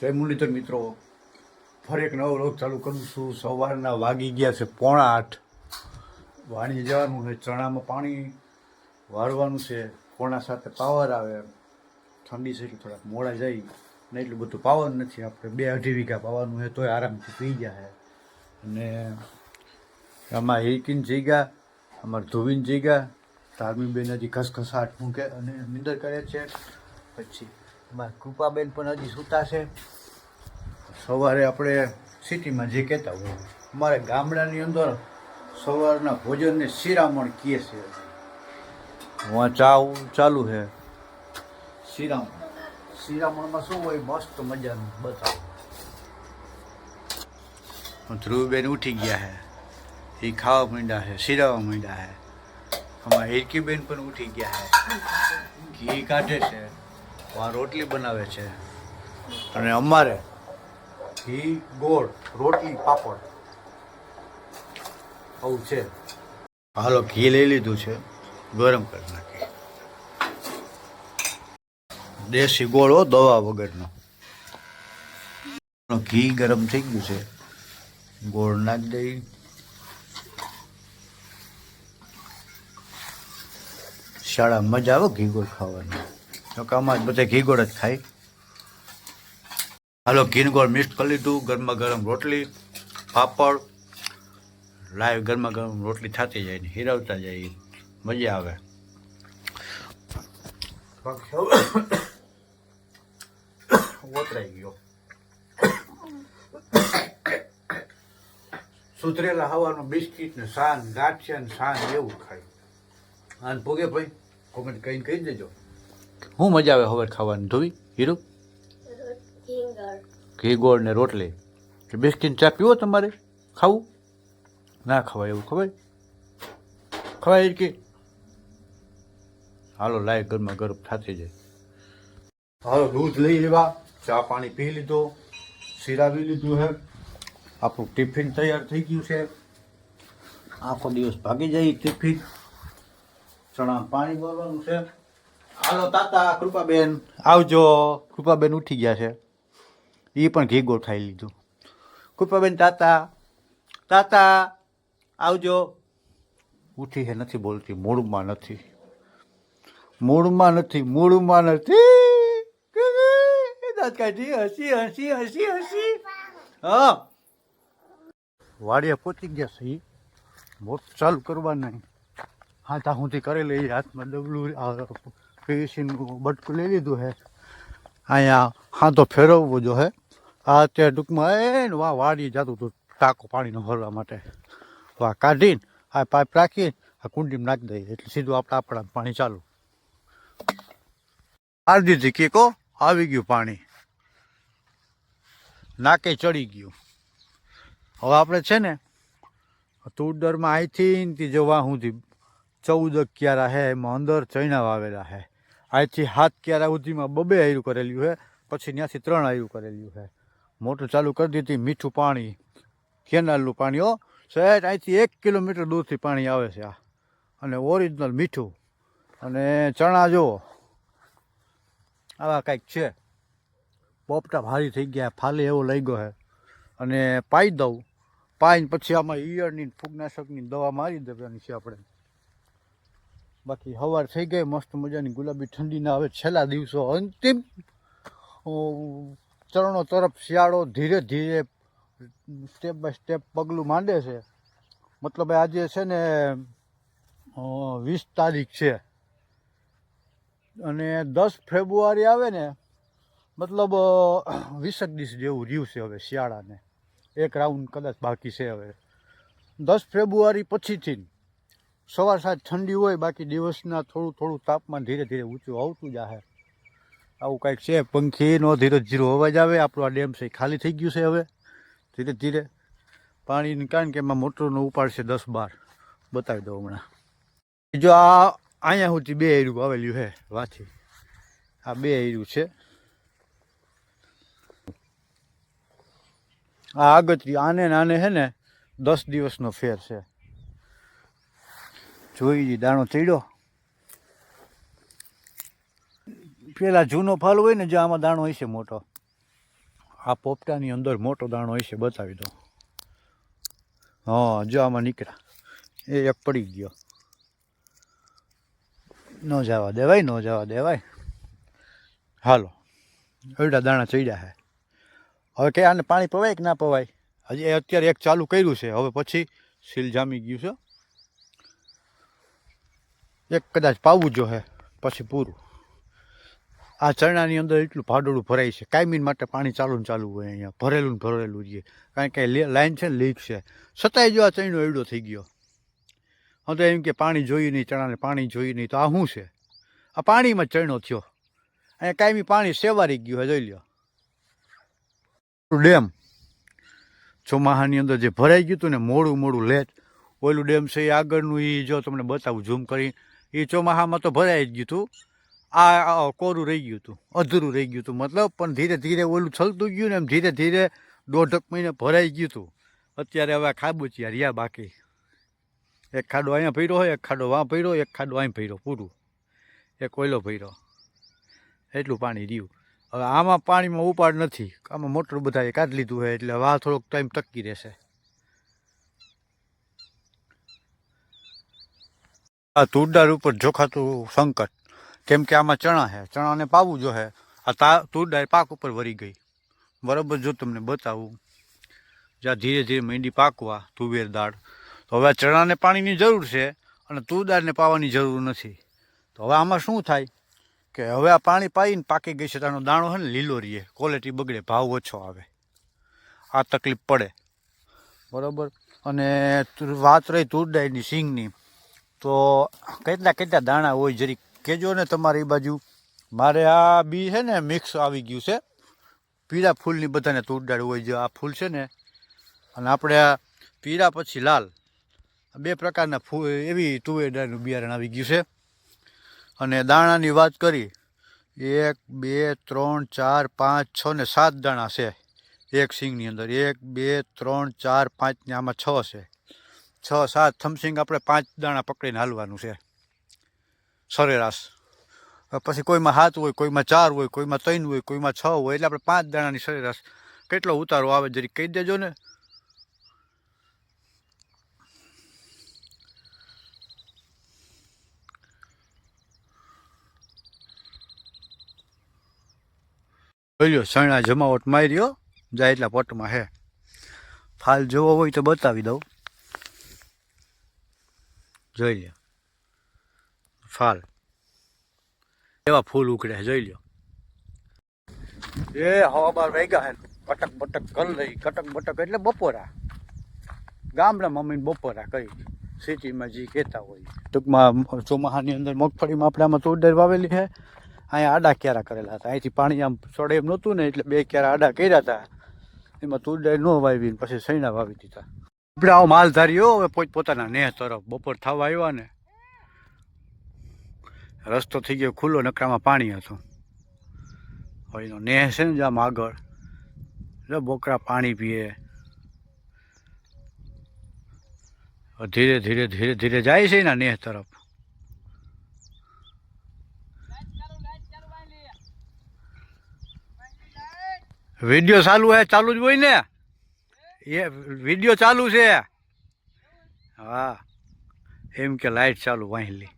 જય મુરલીધર મિત્રો, ફરી એક નવો લોક ચાલુ કરું છું. સવારના વાગી ગયા છે પોણા આઠ. વાણી જવાનું છે, ચણામાં પાણી વાળવાનું છે. પોણા સાથે પાવર આવે ઠંડી છે એટલે થોડાક મોડા જાય ને એટલું બધું પાવર નથી. આપણે બે અઢી વીઘા પાવાનું છે, તોય આરામથી પી ગયા છે. અને આમાં હિરકીન જઈગા અમારે ધોવીન તારમી બેન હજી ખસખસાટ મૂકે અને નિંદર કરે છે. પછી અમારા કૃપાબેન પણ હજી સૂતા છે. સવારે આપણે સિટીમાં જે કહેતા હોય, અમારે ગામડાની અંદર સવારના ભોજનને શિરામણ કહે છે. હું ચા ચાલુ છે. શિરામણ. શિરામણમાં શું હોય, મસ્ત મજાનું, બતાવો. ધ્રુવબેન ઉઠી ગયા છે. એ ખાવા માંડ્યા છે, શિરાવા માંડ્યા છે. અમારા હિરકીબેન પણ ઉઠી ગયા છે. ઘી કાઢે છે. આ રોટલી બનાવે છે. અને અમારે ઘી, ગોળ, રોટલી, પાપડ આવું છે. હાલો, ઘી લઈ લીધું છે. ગરમ કરી નાખી દેશી ગોળ દવા વગરનો. ઘી ગરમ થઈ ગયું છે. ગોળ નાખી દઈ શાળા મજા આવે ઘી ગોળ ખાવાની. તો જ બધા ઘી ગોળ જ ખાય. હાલો ઘી ગોળ મિક્સ કરી લીધું, ગરમા ગરમ રોટલી, પાપડ, લાઈવ ગરમા ગરમ રોટલી થતી જાય ને હિરાવતા જાય, મજા આવે. ઓતરાઈ ગયો. સુધરેલા હવાનું બિસ્કિટ ને સાન, ગાંઠિયા ને સાન એવું ખાય. અને ભોગે ભાઈ કોમેન્ટ કહીને કહી દેજો. શું મજા આવે હવે ખાવાની ધોવી હીરો? ઘી ગોળ ને રોટલી. કે ચા પીવો તમારે? ખાવું? ના ખવાય એવું ખવાય? ખવાય કે? હાલો, લાય ઘરમાં ગરમ થતી જાય. હાલો, દૂધ લઈ લેવા, ચા પાણી પી લીધો સિરાવી લીધું હે. આપણું ટિફિન તૈયાર થઈ ગયું છે. આખો દિવસ ભાગી જાય ટિફિન. ચણા પાણી ભરવાનું છે. હાલો, તાતા, કૃપાબેન. આવજો. કૃપાબેન ઉઠી ગયા છે. એ પણ ઘી ગોળ ખાઈ લીધું. કૃપાબેન, તાતા. તાતા, આવજો. ઉઠી છે નથી બોલતી. મૂળમાં નથી. મૂળમાં નથી મૂળમાં નથી. દાંત કાઢી હસી હસી હસી હસી. હા. વાડિયા પહોંચી ગયા છે. મોટ ચાલુ કરવા નહીં હા તા હુંથી કરી લઈ હાથમાં ડબલું પીસીનું બટકું લઈ લીધું હે. અહીંયા હા તો ફેરવવો જો હે. આ અત્યારે ટૂંકમાં એને વાહ વાડી જતું હતું ટાંકો પાણીનો ભરવા માટે. વાહ, કાઢીને આ પાઇપ રાખીને આ કુંડીમાં નાખી દઈએ. એટલે સીધું આપણે આપણા પાણી ચાલુ. મારી દીધી કીકો આવી ગયું પાણી. નાકે ચડી ગયું. હવે આપણે છે ને તુડરમાં અહીંથી તે જવા સુધી ચૌદ ક્યારા હે, એમાં અંદર ચૈણા વાવેલા હે. અહીંથી હાથ ક્યારે સુધીમાં બબે આયરું કરેલું છે પછી ત્યાંથી ત્રણ આયરું કરેલું છે મોટર ચાલુ કરી દીધી, મીઠું પાણી, કેનાલનું પાણી, હો. સહેજ અહીંથી એક કિલોમીટર દૂરથી પાણી આવે છે આ. અને ઓરિજિનલ મીઠું. અને ચણા જુઓ. આવા કંઈક છે. પોપટા ભારી થઈ ગયા, ફાલે એવો લઈ ગયો છે અને પાઈ દઉં. પાઈને પછી આમાં ઈયળની ફૂગનાશકની દવા મારી દેવાની છે આપણે. બાકી સવાર થઈ ગઈ, મસ્ત મજાની ગુલાબી ઠંડીના હવે છેલ્લા દિવસો અંતિમ. ચરણો તરફ શિયાળો ધીરે ધીરે સ્ટેપ બાય સ્ટેપ પગલું માંડે છે. મતલબ આજે છે ને વીસ તારીખ છે. અને દસ ફેબ્રુઆરી આવે ને, મતલબ વીસેક દિવસ જેવું રહ્યું છે હવે શિયાળાને. એક રાઉન્ડ કદાચ બાકી છે હવે. દસ ફેબ્રુઆરી પછીથી સવાર સાંજ ઠંડી હોય, બાકી દિવસના થોડું થોડું તાપમાન ધીરે ધીરે ઊંચું આવતું જાહે. આવું કાંઈક છે પંખીનો ધીરે ધીરો અવાજ આવે, આપણું આ ડેમ છે ખાલી થઈ ગયું છે હવે. ધીરે ધીરે પાણીની, કારણ કે એમાં મોટરનો ઉપાડ છે દસ બાર. બતાવી દઉં હમણાં. જો આ અહીંયા સુધી બે એર્યું આવેલું છે વાથી. આ બે એર્યું છે. આ આગતરી આને ને આને છે ને દસ દિવસનો ફેર છે. જોઈ દાણો ચડ્યો. પેલા જૂનો ફાલ હોય ને જે આમાં દાણો છે મોટો. આ પોપટાની અંદર મોટો દાણો છે બતાવી દો હા, જો આમાં નીકળ્યા. એ એક પડી ગયો. ન જવા દેવાય, ન જવા દેવાય. હાલો એવડા દાણા ચડ્યા હે. હવે કે આને પાણી પવાય કે ના પવાય? હજી અત્યારે એક ચાલુ કર્યું છે. હવે પછી સીલ જામી ગયું છે. એક કદાચ પાવું જો હે, પછી પૂરું. આ ચરણાની અંદર એટલું ભાડોળું ભરાય છે. કાયમીન માટે પાણી ચાલુ ને ચાલુ હોય અહીંયા. ભરેલું ને ભરેલું રહીએ કારણ કે લાઈન છે ને લીક છે. છતાંય જો આ ચરણો એવડો થઈ ગયો. હું તો એમ કે પાણી જોયું નહીં, ચણાને પાણી જોયું નહીં. તો આ શું છે? આ પાણીમાં જ ચરણો થયો. અહીંયા કાયમી પાણી સેવારી ગયું હે જોઈ લ્યો. ડેમ. ચોમાહાની અંદર જે ભરાઈ ગયું હતું ને, મોડું મોડું લેટ. ઓલું ડેમ છે એ આગળનું એ જો તમને બતાવું, ઝૂમ કરી એ ચોમાસામાં તો ભરાઈ જ ગયું હતું આ કોરું રહી ગયું હતું અધૂરું રહી ગયું હતું મતલબ. પણ ધીરે ધીરે ઓલું છલતું ગયું ને એમ ધીરે ધીરે દોઢક મહિને ભરાઈ ગયું હતું અત્યારે હવે ખાબોચિયા રહ્યા બાકી. એક ખાડો અહીંયા ભર્યો હોય, એક ખાડો વાં ભર્યો, એક ખાડો અહીં ભર્યો, પૂરું. એક કોયલો ભર્યો. એટલું પાણી રહ્યું. હવે આમાં પાણીમાં ઉપાડ નથી. આમાં મોટર બધાએ કાઢી લીધું હોય એટલે વાહ થોડોક ટાઈમ ટકી રહેશે. આ તુરદાર ઉપર જોખાતું સંકટ. કેમ કે આમાં ચણા છે. ચણાને પાવું જો હે આ તા તુરદાર પાક ઉપર વળી ગઈ. બરાબર જો તમને બતાવું. જ્યાં ધીરે ધીરે મીંડી પાકવા તુવેર દાળ. તો હવે આ ચણાને પાણીની જરૂર છે અને તુરદારને પાવાની જરૂર નથી. તો હવે આમાં શું થાય? કે હવે આ પાણી પાઈને પાકી ગઈ છે તેનો દાણો છે ને લીલો રહીએ ક્વોલિટી બગડે, ભાવ ઓછો આવે. આ તકલીફ પડે. બરાબર? અને વાત રહી તુરદાયની સિંગની. તો કેટલા કેટલા દાણા હોય જરી કહેજો ને તમારી બાજુ. મારે આ બી છે ને મિક્સ આવી ગયું છે. પીળા ફૂલની બધાને તૂટડાળ હોય જે આ ફૂલ છે ને. અને આપણે આ પીળા પછી લાલ. બે પ્રકારના ફૂલ એવી તુવેરદાળનું બિયારણ આવી ગયું છે. અને દાણાની વાત કરી. એક, બે, ત્રણ, ચાર, પાંચ, છ ને સાત દાણા છે. એક સિંગની અંદર. એક, બે, ત્રણ, ચાર, પાંચ ને આમાં છ છે. છ સાત થમસિંગ આપણે પાંચ દાણા પકડીને હાલવાનું છે. સરેરાશ. પછી કોઈમાં સાત હોય, કોઈમાં ચાર હોય, કોઈમાં ત્રણ હોય, કોઈમાં છ હોય, એટલે આપણે પાંચ દાણાની સરેરાશ. કેટલો ઉતારો આવે જરી કહી દેજો ને. જોઈ શણા જમાવટ માર્યો જાય એટલા પટમાં હે. ફાલ જોવો હોય તો બતાવી દઉં. જોઈ લ્યો. ફાલ. એવા ફૂલ ઉકળે જોઈ લ્યો. એ હવા બાર વાગ્યા હે કટક બટક કરી લઈ, કટક બટક એટલે બપોરા. ગામડા મમ્મીને બપોરા કરી સિટીમાં જે કહેતા હોય. ટૂંકમાં ચોમાહાની અંદર મગફળીમાં આપણે આમાં તુરદાર વાવેલી છે. અહીંયા આડા ક્યારા કરેલા હતા. અહીંથી પાણી આમ ચડે એમ નહોતું ને, એટલે બે ક્યારા આડા કર્યા હતા. એમાં તુરદાર ન વાવી પછી સૈણા વાવી દીધા. માલ માલધારીઓ હવે પોત, પોતાના નેહ તરફ બપોર થવા આવ્યા ને. રસ્તો થઈ ગયો ખુલ્લો, નકરામાં પાણી હતું. હવે એનો નેહ છે ને જામ આગળ. એટલે બોકરા પાણી પીએ. ધીરે ધીરે ધીરે ધીરે જાય છે એના નેહ તરફ. વીડિયો ચાલુ હે, ચાલુ જ હોય ને? એ વીડિયો ચાલુ છે? હા. એમ કે લાઈટ ચાલુ વાહેલી